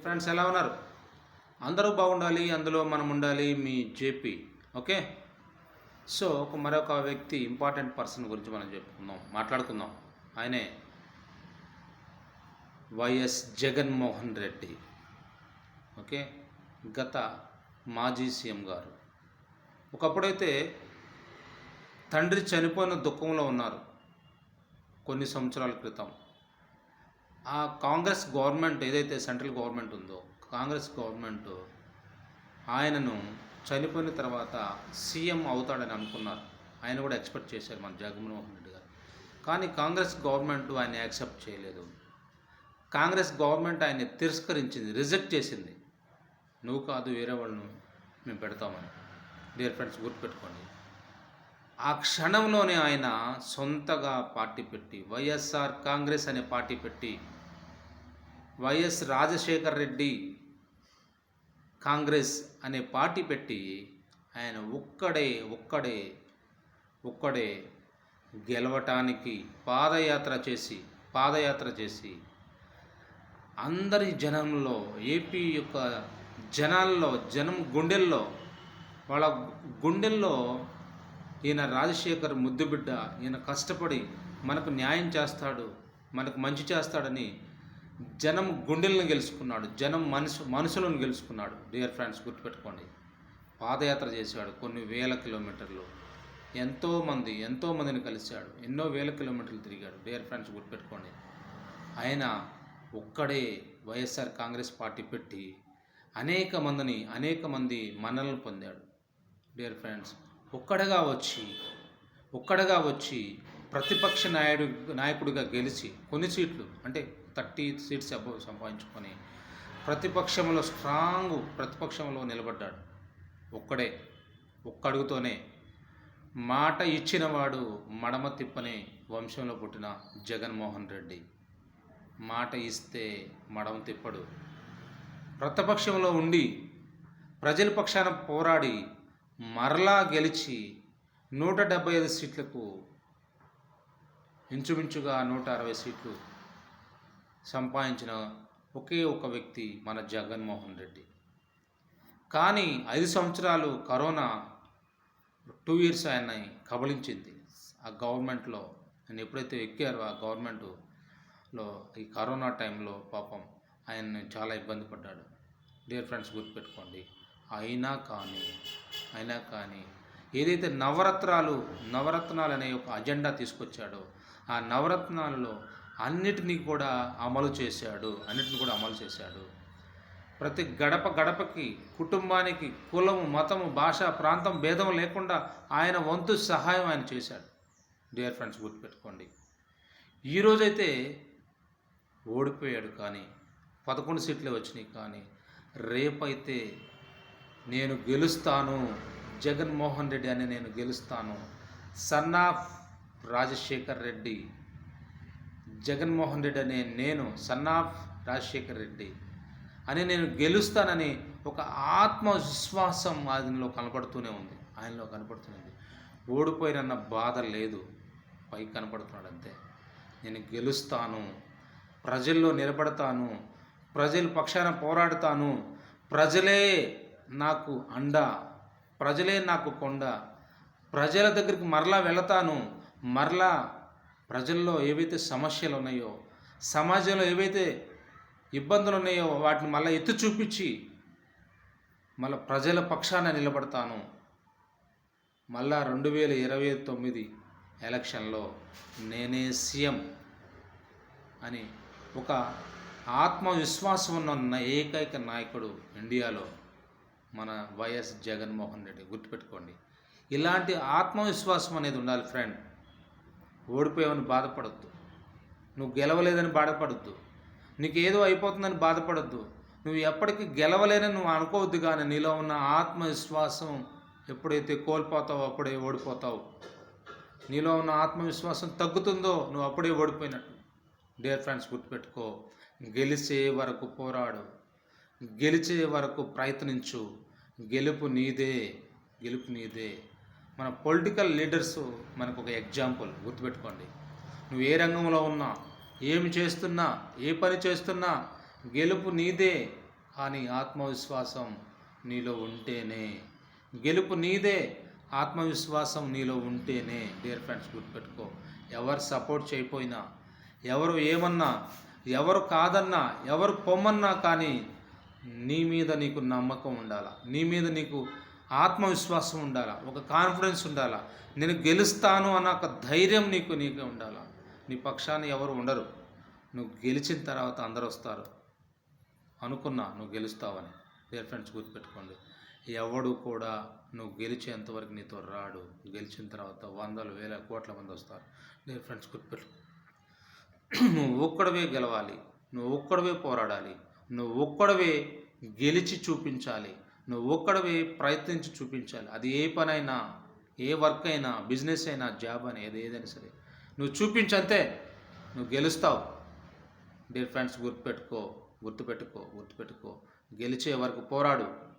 Friends ఎలా ఉన్నారు? అందరూ బాగుండాలి అందులో మనం ఉండాలి మీ జేపీ ఓకే? సో ఒక మరొక వ్యక్తి ఇంపార్టెంట్ పర్సన్ గురించి మనం చెప్పుకుందాం మాట్లాడుకుందాం. ఆయనే వైఎస్ జగన్మోహన్ రెడ్డి ఓకే? గత మాజీ సీఎం గారు. ఒకప్పుడైతే తండ్రి చనిపోయిన దుఃఖంలో ఉన్నారు కొన్ని సంవత్సరాల క్రితం. ఆ కాంగ్రెస్ గవర్నమెంట్ ఏదైతే సెంట్రల్ గవర్నమెంట్ ఉందో కాంగ్రెస్ గవర్నమెంట్ ఆయనను చనిపోయిన తర్వాత సీఎం అవుతాడని అనుకున్నారు. ఆయన కూడా ఎక్స్పెక్ట్ చేశారు మన జగన్మోహన్ రెడ్డి గారు. కానీ కాంగ్రెస్ గవర్నమెంట్ ఆయన యాక్సెప్ట్ చేయలేదు. కాంగ్రెస్ గవర్నమెంట్ ఆయన్ని తిరస్కరించింది రిజెక్ట్ చేసింది. నువ్వు కాదు వేరే వాళ్ళను మేము పెడతామని. డియర్ ఫ్రెండ్స్ గుర్తుపెట్టుకోండి. ఆ క్షణంలోనే ఆయన సొంతగా పార్టీ పెట్టి వైఎస్ఆర్ కాంగ్రెస్ అనే పార్టీ పెట్టి వైఎస్ రాజశేఖర్ రెడ్డి కాంగ్రెస్ అనే పార్టీ పెట్టి ఆయన ఒక్కడే ఒక్కడే ఒక్కడే గెలవటానికి పాదయాత్ర చేసి పాదయాత్ర చేసి అందరి జనంలో ఏపీ యొక్క జనాల్లో జనం గుండెల్లో వాళ్ళ గుండెల్లో ఈయన రాజశేఖర్ ముద్దుబిడ్డ ఈయన కష్టపడి మనకు న్యాయం చేస్తాడు మనకు మంచి చేస్తాడని జనం గుండెలను గెలుచుకున్నాడు జనం మనసు మనుషులను గెలుచుకున్నాడు. డియర్ ఫ్రెండ్స్ గుర్తుపెట్టుకోండి. పాదయాత్ర చేశాడు కొన్ని వేల కిలోమీటర్లు. ఎంతోమంది ఎంతోమందిని కలిశాడు. ఎన్నో వేల కిలోమీటర్లు తిరిగాడు. డియర్ ఫ్రెండ్స్ గుర్తుపెట్టుకోండి. ఆయన ఒక్కడే వైఎస్ఆర్ కాంగ్రెస్ పార్టీ పెట్టి అనేక మందిని అనేక మంది మన్నలను పొందాడు. డియర్ ఫ్రెండ్స్ ఒక్కడగా వచ్చి ఒక్కడగా వచ్చి ప్రతిపక్ష నాయుడు నాయకుడిగా గెలిచి కొన్ని సీట్లు అంటే థర్టీ సీట్స్ అబౌవ్ సంపాదించుకొని ప్రతిపక్షంలో స్ట్రాంగ్ ప్రతిపక్షంలో నిలబడ్డాడు. ఒక్కడే ఒక్కడుగుతోనే మాట ఇచ్చినవాడు మడమ తిప్పని వంశంలో పుట్టిన జగన్మోహన్ రెడ్డి. మాట ఇస్తే మడమ తిప్పడు. ప్రతిపక్షంలో ఉండి ప్రజల పక్షాన పోరాడి మరలా గెలిచి నూట డెబ్బై ఐదు సీట్లకు ఇంచుమించుగా నూట అరవై సీట్లు సంపాదించిన ఒకే ఒక వ్యక్తి మన జగన్మోహన్ రెడ్డి. కానీ ఐదు సంవత్సరాలు కరోనా టూ ఇయర్స్ ఆయన్ని కబళించింది. ఆ గవర్నమెంట్లో ఆయన ఎప్పుడైతే ఎక్కారో ఆ గవర్నమెంట్లో ఈ కరోనా టైంలో పాపం ఆయన చాలా ఇబ్బంది పడ్డాడు. డియర్ ఫ్రెండ్స్ గుర్తుపెట్టుకోండి అయినా కానీ అయినా కానీ ఏదైతే నవరత్నాలు నవరత్నాలు అనే ఒక అజెండా తీసుకొచ్చాడో ఆ నవరత్నాలలో అన్నిటినీ కూడా అమలు చేశాడు అన్నిటిని కూడా అమలు చేశాడు. ప్రతి గడప గడపకి కుటుంబానికి కులము మతము భాష ప్రాంతం భేదం లేకుండా ఆయన వంతు సహాయం ఆయన చేశాడు. డియర్ ఫ్రెండ్స్ గుర్తుపెట్టుకోండి. ఈరోజైతే ఓడిపోయాడు కానీ పదకొండు సీట్లే వచ్చినాయి కానీ రేపైతే నేను గెలుస్తాను జగన్మోహన్ రెడ్డి అని నేను గెలుస్తాను సన్ ఆఫ్ రాజశేఖర్ రెడ్డి. జగన్మోహన్ రెడ్డి అనే నేను సన్ ఆఫ్ రాజశేఖర్ రెడ్డి. అని నేను గెలుస్తానని ఒక ఆత్మవిశ్వాసం ఆయనలో కనపడుతూనే ఉంది. ఆయనలో కనపడుతూనే ఓడిపోయినన్న బాధ లేదు. పైకి కనపడుతున్నాడు అంతే. నేను గెలుస్తాను. ప్రజల్లో నిలబడతాను. ప్రజల పక్షాన పోరాడతాను. ప్రజలే నాకు అండ. ప్రజలే నాకు కొండ. ప్రజల దగ్గరికి మరలా వెళతాను. మరలా ప్రజల్లో ఏవైతే సమస్యలు ఉన్నాయో సమాజంలో ఏవైతే ఇబ్బందులు ఉన్నాయో వాటిని మళ్ళీ ఎత్తి చూపించి మళ్ళీ ప్రజల పక్షాన నిలబడతాను. మళ్ళా రెండు వేల ఇరవై తొమ్మిది ఎలక్షన్లో నేనే సీఎం అని ఒక ఆత్మవిశ్వాసం ఉన్న ఏకైక నాయకుడు ఇండియాలో మన వైఎస్ జగన్మోహన్ రెడ్డి గుర్తుపెట్టుకోండి. ఇలాంటి ఆత్మవిశ్వాసం అనేది ఉండాలి ఫ్రెండ్. ఓడిపోయావని బాధపడద్దు. నువ్వు గెలవలేదని బాధపడద్దు. నీకు ఏదో అయిపోతుందని బాధపడద్దు. నువ్వు ఎప్పటికీ గెలవలేనని నువ్వు అనుకోవద్దు కానీ నీలో ఉన్న ఆత్మవిశ్వాసం ఎప్పుడైతే కోల్పోతావో అప్పుడే ఓడిపోతావు. నీలో ఉన్న ఆత్మవిశ్వాసం తగ్గుతుందో నువ్వు అప్పుడే ఓడిపోయినట్టు. డియర్ ఫ్రెండ్స్ గుర్తుపెట్టుకో గెలిచే వరకు పోరాడు. గెలిచే వరకు ప్రయత్నించు. గెలుపు నీదే. గెలుపు నీదే. మన పొలిటికల్ లీడర్స్ మనకు ఒక ఎగ్జాంపుల్ గుర్తుపెట్టుకోండి. నువ్వు ఏ రంగంలో ఉన్నా ఏమి చేస్తున్నా ఏ పని చేస్తున్నా గెలుపు నీదే కానీ ఆత్మవిశ్వాసం నీలో ఉంటేనే. గెలుపు నీదే ఆత్మవిశ్వాసం నీలో ఉంటేనే. డియర్ ఫ్రెండ్స్ గుర్తుపెట్టుకో. ఎవరు సపోర్ట్ చేయకపోయినా ఎవరు ఏమన్నా ఎవరు కాదన్నా ఎవరు పొమ్మన్నా కానీ నీ మీద నీకు నమ్మకం ఉండాలా. నీ మీద నీకు ఆత్మవిశ్వాసం ఉండాలా? ఒక కాన్ఫిడెన్స్ ఉండాలా? నేను గెలుస్తాను అన్న ఒక ధైర్యం నీకు నీకు ఉండాలా? నీ పక్షాన్ని ఎవరు ఉండరు. నువ్వు గెలిచిన తర్వాత అందరు వస్తారు. అనుకున్నా నువ్వు గెలుస్తావని. డియర్ ఫ్రెండ్స్ గుర్తుపెట్టుకోండి. ఎవడు కూడా నువ్వు గెలిచేంతవరకు నీతో రాడు. గెలిచిన తర్వాత వందల వేల కోట్ల మంది వస్తారు. డియర్ ఫ్రెండ్స్ గుర్తుపెట్టు నువ్వు ఒక్కడవే గెలవాలి. నువ్వు ఒక్కడవే పోరాడాలి. నువ్వు ఒక్కడవే గెలిచి చూపించాలి. నువ్వు ఒక్కడవి ప్రయత్నించి చూపించాలి. అది ఏ పనైనా ఏ వర్క్ అయినా బిజినెస్ అయినా జాబ్ అయినా ఏది ఏదైనా సరే. నువ్వు చూపించంతే నువ్వు గెలుస్తావు. డియర్ ఫ్రెండ్స్ గుర్తుపెట్టుకో గుర్తుపెట్టుకో గుర్తుపెట్టుకో. గెలిచే వరకు పోరాడు.